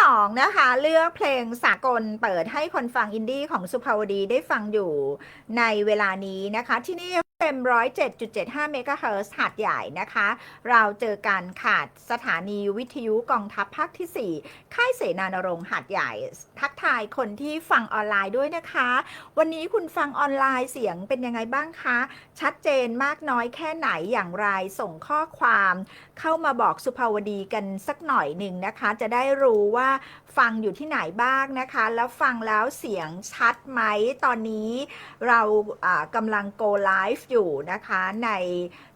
สองนะคะ เลือกเพลงสากลเปิดให้คนฟังอินดี้ของสุภาวดีได้ฟังอยู่ในเวลานี้นะคะที่นี่ เต็มร้อยเจ็ดจุดเจ็ดห้าเมกะเฮิรตซ์หาดใหญ่นะคะ เราเจอกันขาดสถานีวิทยุกองทัพภาคที่ 4 ค่ายเสนานรงหาดใหญ่ ทักทายคนที่ฟังออนไลน์ด้วยนะคะ วันนี้คุณฟังออนไลน์เสียงเป็นยังไงบ้างคะ ชัดเจนมากน้อยแค่ไหนอย่างไรส่งข้อความเข้ามาบอกสุภาวดีกันสักหน่อยหนึ่งนะคะ จะได้รู้ว่าฟังอยู่ที่ไหนบ้างนะคะ แล้วฟังแล้วเสียงชัดไหมตอนนี้เรากำลัง go live อยู่นะคะใน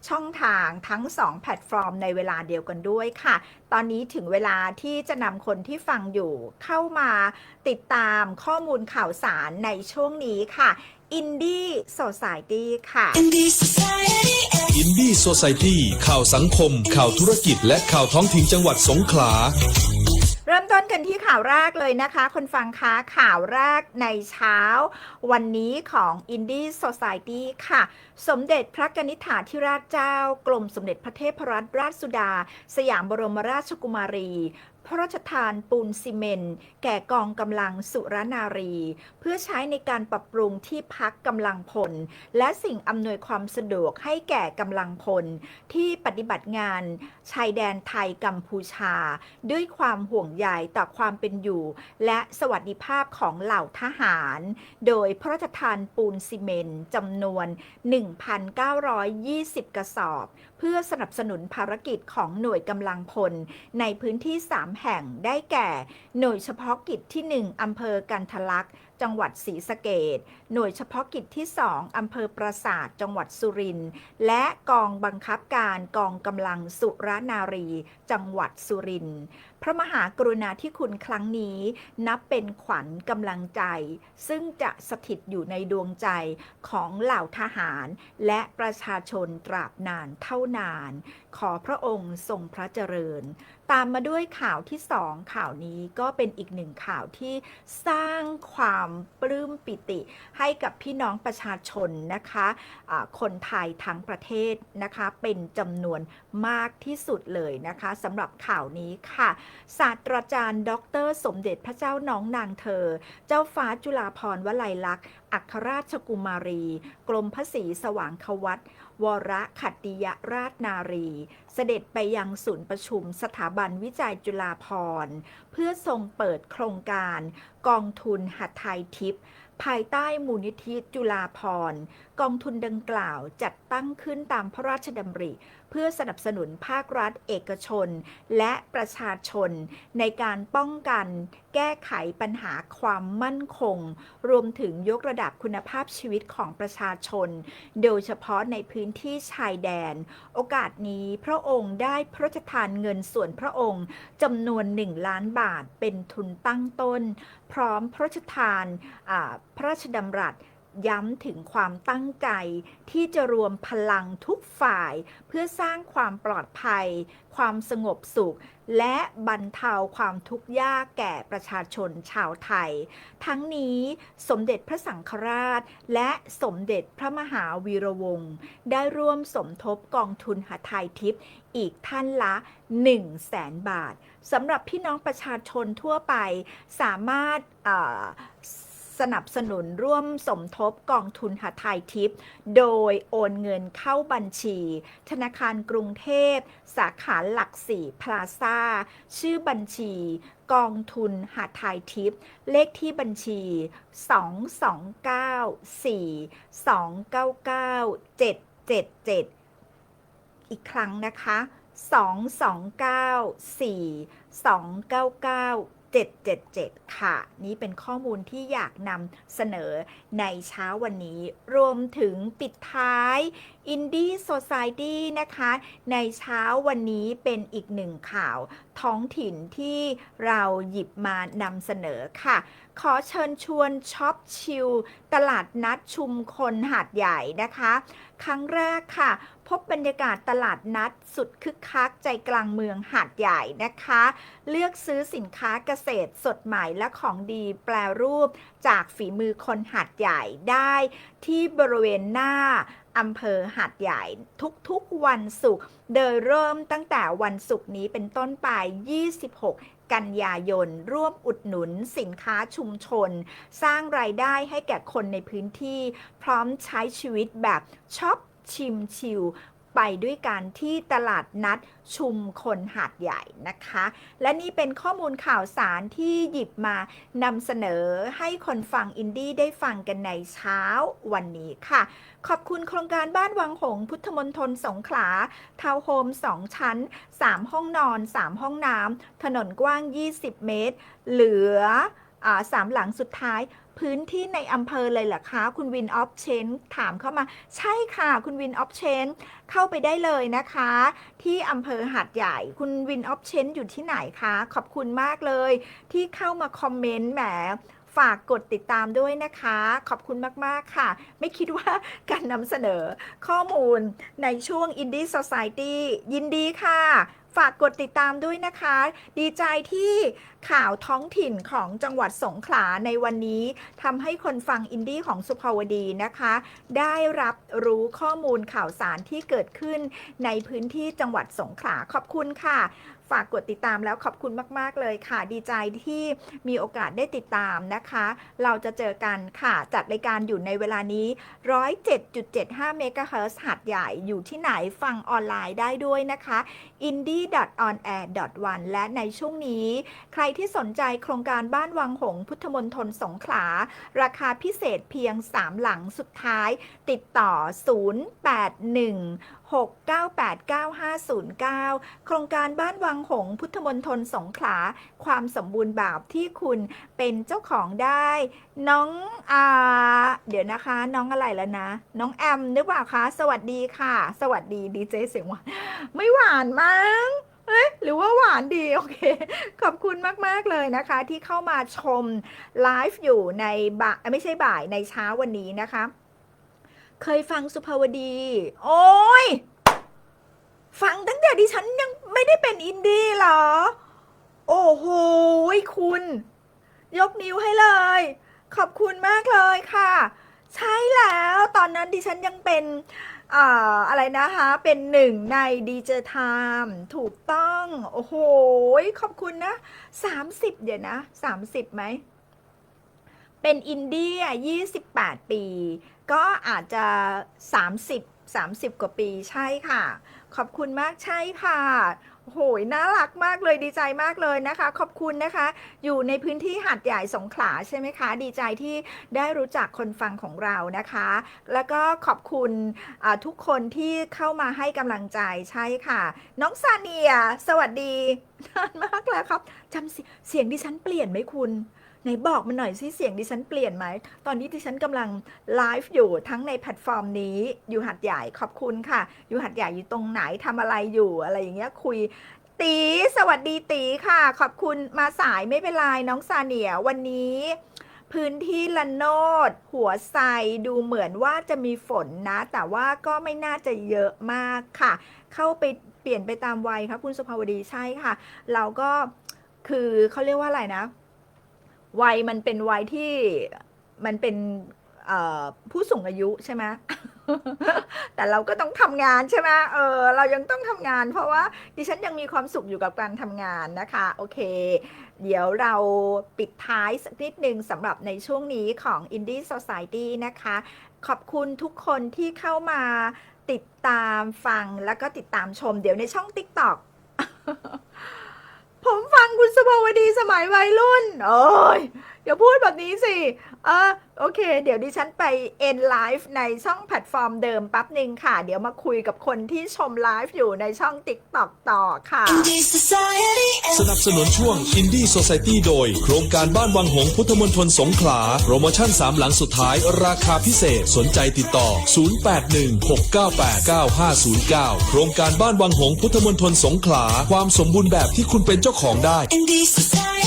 ช่องทางทั้ง 2 แพลตฟอร์มในเวลาเดียวกันด้วยค่ะ ตอนนี้ถึงเวลาที่จะนำคนที่ฟังอยู่เข้ามาติดตามข้อมูลข่าวสารในช่วงนี้ค่ะ Indie Society ค่ะ Indie Society อินดี้โซไซตี้ข่าวสังคม ข่าวธุรกิจ และข่าวท้องถิ่นจังหวัดสงขลาเริ่มต้นกันที่ข่าวแรกเลยนะคะ คนฟังคะข่าวแรกในเช้า วันนี้ของ Indie Society ค่ะ สมเด็จพระกนิษฐาธิราชเจ้า กรมสมเด็จพระเทพรัตนราชสุดา สยามบรมราชกุมารีพระราชทานปูนซีเมนต์แก่กองกำลังสุรนารี เพื่อใช้ในการปรับปรุงที่พักกำลังพล และสิ่งอำนวยความสะดวกให้แก่กำลังพล ที่ปฏิบัติงานชายแดนไทยกัมพูชา ด้วยความห่วงใยต่อความเป็นอยู่ และสวัสดิภาพของเหล่าทหาร โดยพระราชทานปูนซีเมนต์จำนวน 1,920 กระสอบ เพื่อสนับสนุนภารกิจของหน่วยกำลังพล ในพื้นที่ 3 แห่งได้แก่ หน่วยเฉพาะกิจที่ 1 อำเภอกันทะลักษ์จังหวัดศรีสะเกดหน่วยเฉพาะกิจที่ 2 อำเภอปราสาท จังหวัดสุรินทร์ และกองบังคับการกองกำลังสุรนารี จังหวัดสุรินทร์พระมหากรุณาธิคุณครั้งนี้ นับเป็นขวัญกำลังใจ ซึ่งจะสถิตอยู่ในดวงใจของเหล่าทหาร และประชาชนตราบนานเท่านาน ขอพระองค์ทรงพระเจริญ ตามมาด้วยข่าวที่สองข่าวนี้ก็เป็นอีกหนึ่งข่าวที่สร้างความปลื้มปิติ ให้กับพี่น้องประชาชนนะคะะคนไทยทั้งประเทศนะคะเป็นจำนวนมากที่สุดเลยนะคะสำหรับข่าวนี้ค่ะศาสตราจารย์ ดร สมเด็จพระเจ้าน้องนางเธอ เจ้าฟ้าจุฬาภรวลัยลักษณ์ อัครราชกุมารี กรมพระศรีสว่างควัตวรขัตติยราชนารี เสด็จไปยังศูนย์ประชุมสถาบันวิจัยจุฬาภรณ์ เพื่อทรงเปิดโครงการ กองทุนหัดไทยทิพย์ภายใต้มูลนิธิจุฬาภรณ์ กองทุนดังกล่าวจัดตั้งขึ้นตามพระราชดำริ เพื่อสนับสนุนภาครัฐเอกชน และประชาชน ในการป้องกัน แก้ไขปัญหาความมั่นคง รวมถึงยกระดับคุณภาพชีวิตของประชาชน โดยเฉพาะในพื้นที่ชายแดน โอกาสนี้พระองค์ได้พระราชทานเงินส่วนพระองค์จำนวน 1 ล้านบาทเป็นทุนตั้งต้น พร้อมพระราชทานพระราชดำรัส ย้ำถึงความตั้งใจ ที่จะรวมพลังทุกฝ่าย เพื่อสร้างความปลอดภัย ความสงบสุข และบรรเทาความทุกข์ยากแก่ประชาชนชาวไทย ทั้งนี้สมเด็จพระสังฆราช และสมเด็จพระมหาวีรวงศ์ได้ร่วมสมทบกองทุนหาไทยทิพย์อีกท่านละ 1 0 0 0 0แสนบาทสำหรับพี่น้องประชาชนทั่วไปสามารถ สนับสนุนร่วมสมทบกองทุนหาไทยทิพย์โดยโอนเงินเข้าบัญชี ธนาคารกรุงเทพ สาขาหลักสี่พลาซ่า ชื่อบัญชีกองทุนหาไทยทิพย์เลขที่บัญชี 22942997777 อีกครั้งนะคะ 2294299 777 ค่ะ นี้เป็นข้อมูลที่อยากนำเสนอในเช้าวันนี้ รวมถึงปิดท้ายอินดี้โซซายดี้นะคะ ในเช้าวันนี้เป็นอีกหนึ่งข่าว ท้องถิ่นที่เราหยิบมานำเสนอค่ะ ขอเชิญชวนช็อปชิลตลาดนัดชุมคนหาดใหญ่นะคะ ครั้งแรกค่ะ พบบรรยากาศตลาดนัดสุดคึกคักใจกลางเมืองหาดใหญ่นะคะ เลือกซื้อสินค้าเกษตรสดใหม่และของดีแปลรูปจากฝีมือคนหาดใหญ่ได้ที่บริเวณหน้า อำเภอหาดใหญ่ทุกๆวันศุกร์โดยเริ่มตั้งแต่วันศุกร์นี้เป็นต้นไป 26กันยายน ร่วมอุดหนุนสินค้าชุมชน สร้างรายได้ให้แก่คนในพื้นที่ พร้อมใช้ชีวิตแบบช็อปชิมชิล ไปด้วยกันที่ตลาดนัดชุมคนหาดใหญ่นะคะ และนี่เป็นข้อมูลข่าวสารที่หยิบมานำเสนอให้คนฟังอินดี้ได้ฟังกันในเช้าวันนี้ค่ะ ขอบคุณโครงการบ้านวังหง พุทธมณฑลสงขลา ทาวน์โฮม 2 ชั้น 3 ห้องนอน 3 ห้องน้ำถนนกว้าง 20 เมตร เหลืออสามหลังสุดท้าย พื้นที่ในอำเภอเลยเหรอคะ คุณวินออฟเชนถามเข้ามา ใช่ค่ะ คุณวินออฟเชนเข้าไปได้เลยนะคะ ที่อำเภอหาดใหญ่ คุณวินออฟเชนอยู่ที่ไหนคะ ขอบคุณมากเลย ที่เข้ามาคอมเมนต์แหมฝากกดติดตามด้วยนะคะ ขอบคุณมาก ๆ ค่ะ ไม่คิดว่าการนำเสนอข้อมูลในช่วง Indie Society ยินดีค่ะ ฝากกดติดตามด้วยนะคะ ดีใจที่ข่าวท้องถิ่นของจังหวัดสงขลาในวันนี้ทำให้คนฟังอินดี้ของสุภาวดีนะคะ ได้รับรู้ข้อมูลข่าวสารที่เกิดขึ้นในพื้นที่จังหวัดสงขลาขอบคุณค่ะ ฝากกดติดตามแล้วขอบคุณมากๆเลยค่ะ ดีใจที่มีโอกาสได้ติดตามนะคะ เราจะเจอกันค่ะ จัดรายการอยู่ในเวลานี้ 107.75เมกะเฮิรตซ์หัดใหญ่อยู่ที่ไหนฟังออนไลน์ได้ด้วยนะคะ indie.onair.1 และในช่วงนี้ ใครที่สนใจโครงการบ้านวังหงส์พุทธมณฑลสงขลา ราคาพิเศษเพียง 3 หลังสุดท้าย ติดต่อ 081 6989509 โครงการบ้านวังหงพุทธมณฑลสงขลา ความสมบูรณ์แบบที่คุณเป็นเจ้าของได้ น้องอาเดี๋ยวนะคะ น้องอะไรแล้วนะ น้องแอมหรือเปล่าคะ สวัสดีค่ะ สวัสดีดีเจเสียงหวานไม่หวานมั้งเอ๊ะหรือว่าหวานดีโอเค ขอบคุณมาก ๆ เลยนะคะ ที่เข้ามาชมไลฟ์อยู่ในบ่ายไม่ใช่บ่ายในเช้าวันนี้นะคะ เคยฟังสุภาวดี โอ้ย ฟังตั้งแต่ดิฉันยังไม่ได้เป็นอินดี้เหรอ โอ้โหคุณ ยกนิ้วให้เลย ขอบคุณมากเลยค่ะ ใช่แล้วตอนนั้นดิฉันยังเป็นอ่าอะไรนะคะ เป็นหนึ่งในดีเจไทม์ถูกต้อง โอ้โห ขอบคุณนะ 30 เดี๋ยวนะ 30ไหม เป็นอินเดีย 28 ปี ก็อาจจะ 30 30 กว่าปีใช่ค่ะ ขอบคุณมากใช่ค่ะโอ้โหน่ารักมากเลยดีใจมากเลยนะคะ ขอบคุณนะคะ อยู่ในพื้นที่หาดใหญ่สงขลาใช่ไหมคะ ดีใจที่ได้รู้จักคนฟังของเรานะคะ แล้วก็ขอบคุณทุกคนที่เข้ามาให้กำลังใจใช่ค่ะ น้องซาเนีย สวัสดีนานมากแล้วครับจำเสียงดิฉันเปลี่ยนไหมคุณ ไหนบอกมาหน่อยสิเสียงดิฉันเปลี่ยนไหม ตอนนี้ดิฉันกำลังไลฟ์อยู่ทั้งในแพลตฟอร์มนี้ อยู่หัดใหญ่ขอบคุณค่ะ อยู่หัดใหญ่อยู่ตรงไหนทำอะไรอยู่อะไรอย่างเงี้ยคุยตีสวัสดีตีค่ะ ขอบคุณมาสายไม่เป็นไรน้องซาเนียวันนี้ พื้นที่ละโนด หัวไซดูเหมือนว่าจะมีฝนนะ แต่ว่าก็ไม่น่าจะเยอะมากค่ะ เข้าไปเปลี่ยนไปตามวัยครับคุณสุภาวดีใช่ค่ะ เราก็คือเขาเรียกว่าอะไรนะ วัยมันเป็นวัยที่มันเป็นผู้สูงอายุใช่ไหมแต่เราก็ต้องทำงานใช่ไหมเออ เรายังต้องทำงาน เพราะว่าดิฉันยังมีความสุขอยู่กับการทำงานนะคะ โอเค เดี๋ยวเราปิดท้ายสักนิดหนึ่งสำหรับในช่วงนี้ของ Indie Society นะคะ ขอบคุณทุกคนที่เข้ามาติดตามฟังแล้วก็ติดตามชม เดี๋ยวในช่อง TikTok ผมฟังคุณสภาวดีสมัยวัยรุ่น โอ้ยอย่าพูดแบบนี้สิ เออโอเค เดี๋ยวดิฉันไปเอ็นไลฟ์ในช่องแพลตฟอร์มเดิมแป๊บหนึ่งค่ะ เดี๋ยวมาคุยกับคนที่ชมไลฟ์อยู่ในช่อง TikTok ต่อค่ะ Indie Society สนับสนุนช่วง Indie Society โดย โครงการบ้านวังหงส์พุทธมณฑลสงขลา โปรโมชั่น 3 หลังสุดท้าย ราคาพิเศษ สนใจติดต่อ 0816989509 โครงการบ้านวังหงส์พุทธมณฑลสงขลา ความสมบูรณ์แบบที่คุณเป็นเจ้าของได้ Indie Society